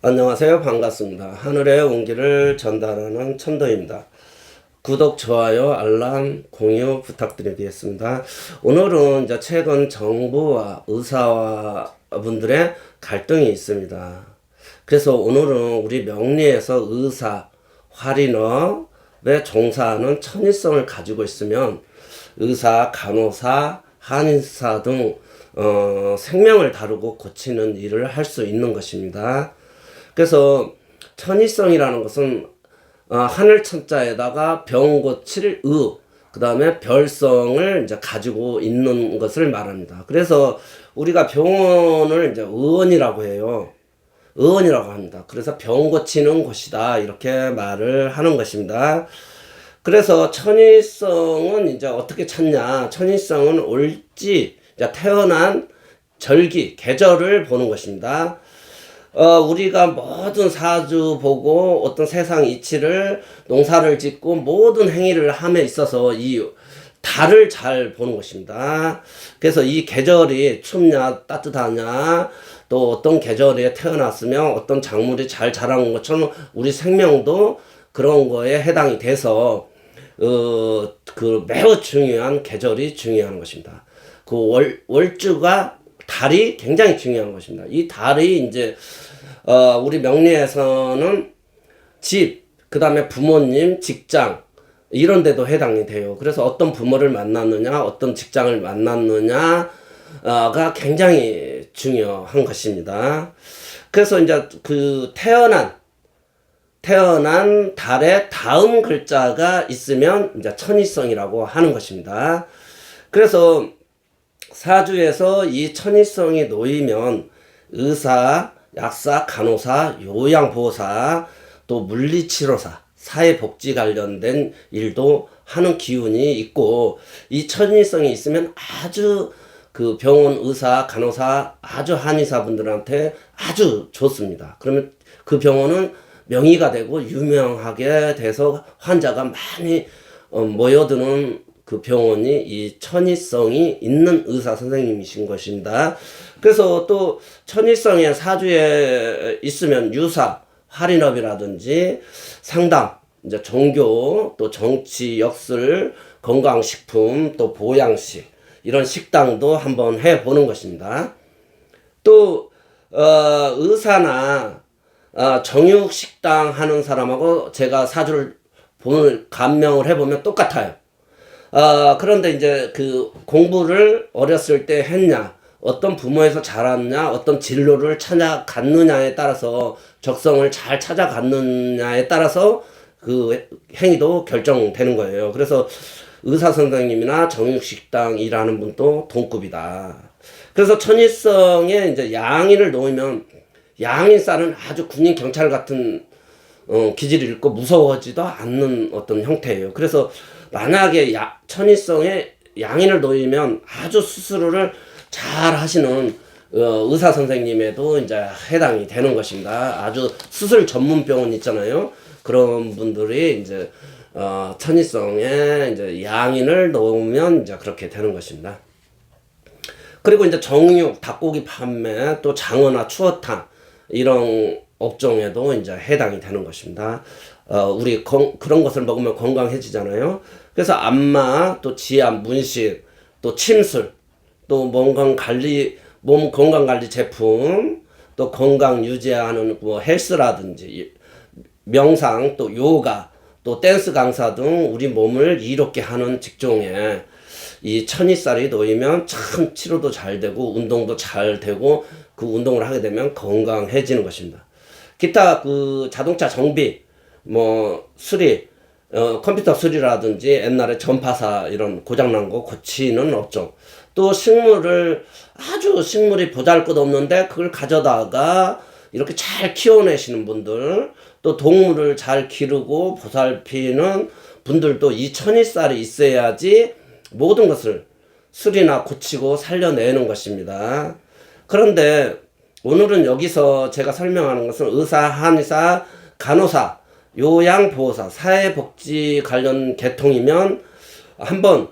안녕하세요. 반갑습니다. 하늘의 온기를 전달하는 천도입니다. 구독, 좋아요, 알람, 공유 부탁드리겠습니다. 오늘은 이제 최근 정부와 의사와 분들의 갈등이 있습니다. 그래서 오늘은 우리 명리에서 의사, 활인업에 종사하는 천일성을 가지고 있으면 의사, 간호사, 한의사 등 어, 생명을 다루고 고치는 일을 할 수 있는 것입니다. 그래서 천일성이라는 것은 어, 하늘 천자에다가 병 고 칠 의, 그 다음에 별성을 이제 가지고 있는 것을 말합니다. 그래서 우리가 병원을 이제 의원이라고 해요. 의원이라고 합니다. 그래서 병 고치는 곳이다. 이렇게 말을 하는 것입니다. 그래서 천일성은 이제 어떻게 찾냐? 천일성은 올지 태어난 절기, 계절을 보는 것입니다. 어, 우리가 모든 사주 보고 어떤 세상 이치를 농사를 짓고 모든 행위를 함에 있어서 이 달을 잘 보는 것입니다. 그래서 이 계절이 춥냐 따뜻하냐 또 어떤 계절에 태어났으면 어떤 작물이 잘 자라는 것처럼 우리 생명도 그런 거에 해당이 돼서 어, 그 매우 중요한 계절이 중요한 것입니다. 그 월, 월주가 달이 굉장히 중요한 것입니다. 이 달이 이제 어, 우리 명리에서는 집, 그 다음에 부모님, 직장 이런 데도 해당이 돼요. 그래서 어떤 부모를 만났느냐, 어떤 직장을 만났느냐가 굉장히 중요한 것입니다. 그래서 이제 그 태어난 태어난 달의 다음 글자가 있으면 이제 천일성이라고 하는 것입니다. 그래서 사주에서 이 천일성이 놓이면 의사, 약사, 간호사, 요양보호사, 또 물리치료사, 사회복지 관련된 일도 하는 기운이 있고 이 천일성이 있으면 아주 그 병원 의사, 간호사, 아주 한의사 분들한테 아주 좋습니다. 그러면 그 병원은 명의가 되고 유명하게 돼서 환자가 많이 어, 모여드는 그 병원이 이 천일성이 있는 의사 선생님이신 것입니다. 그래서 또 천일성의 사주에 있으면 유사, 할인업이라든지 상담, 이제 종교, 또 정치, 역술, 건강식품, 또 보양식 이런 식당도 한번 해 보는 것입니다. 또 어, 의사나 어, 정육식당 하는 사람하고 제가 사주를 보는 감명을 해보면 똑같아요. 어, 그런데 이제 그 공부를 어렸을 때 했냐, 어떤 부모에서 자랐냐, 어떤 진로를 찾아갔느냐에 따라서 적성을 잘 찾아갔느냐에 따라서 그 행위도 결정되는 거예요. 그래서 의사 선생님이나 정육식당 일하는 분도 동급이다. 그래서 천일성에 이제 양인을 놓으면 양인살은 아주 군인 경찰 같은 어, 기질을 잃고 무서워지도 않는 어떤 형태예요. 그래서 만약에 야, 천일성에 양인을 놓이면 아주 수술을 잘 하시는 어, 의사 선생님에도 이제 해당이 되는 것입니다. 아주 수술 전문 병원 있잖아요. 그런 분들이 이제 어, 천일성에 이제 양인을 놓으면 이제 그렇게 되는 것입니다. 그리고 이제 정육, 닭고기 판매, 또 장어나 추어탕 이런 업종에도 이제 해당이 되는 것입니다. 어, 우리 건, 그런 것을 먹으면 건강해지잖아요. 그래서 안마, 또 지압, 문식, 또 침술, 또 건강 관리, 몸 건강 관리 제품, 또 건강 유지하는 뭐 헬스라든지 명상, 또 요가, 또 댄스 강사 등 우리 몸을 이롭게 하는 직종에 이 천이살이 놓이면 참 치료도 잘 되고 운동도 잘 되고 그 운동을 하게 되면 건강해지는 것입니다. 기타 그 자동차 정비, 뭐 수리, 어, 컴퓨터 수리라든지 옛날에 전파사 이런 고장난 거 고치는 업종. 또 식물을 아주 식물이 보잘 것 없는데 그걸 가져다가 이렇게 잘 키워내시는 분들, 또 동물을 잘 기르고 보살피는 분들도 이 천일살이 있어야지 모든 것을 수리나 고치고 살려내는 것입니다. 그런데 오늘은 여기서 제가 설명하는 것은 의사, 한의사, 간호사, 요양보호사, 사회복지 관련 계통이면 한번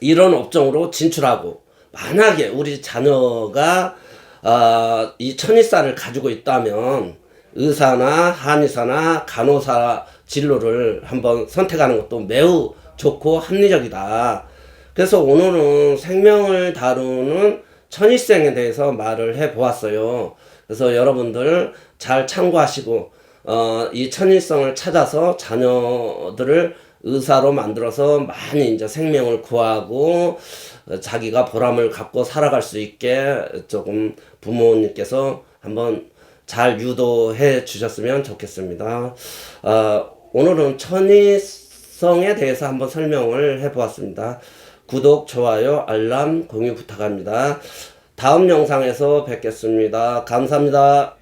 이런 업종으로 진출하고 만약에 우리 자녀가 어, 이 천일살을 가지고 있다면 의사나 한의사나 간호사 진로를 한번 선택하는 것도 매우 좋고 합리적이다. 그래서 오늘은 생명을 다루는 천일생에 대해서 말을 해 보았어요. 그래서 여러분들 잘 참고하시고 어, 이 천일성을 찾아서 자녀들을 의사로 만들어서 많이 이제 생명을 구하고 어, 자기가 보람을 갖고 살아갈 수 있게 조금 부모님께서 한번 잘 유도해 주셨으면 좋겠습니다. 어, 오늘은 천이성에 대해서 한번 설명을 해 보았습니다. 구독, 좋아요, 알람, 공유 부탁합니다. 다음 영상에서 뵙겠습니다. 감사합니다.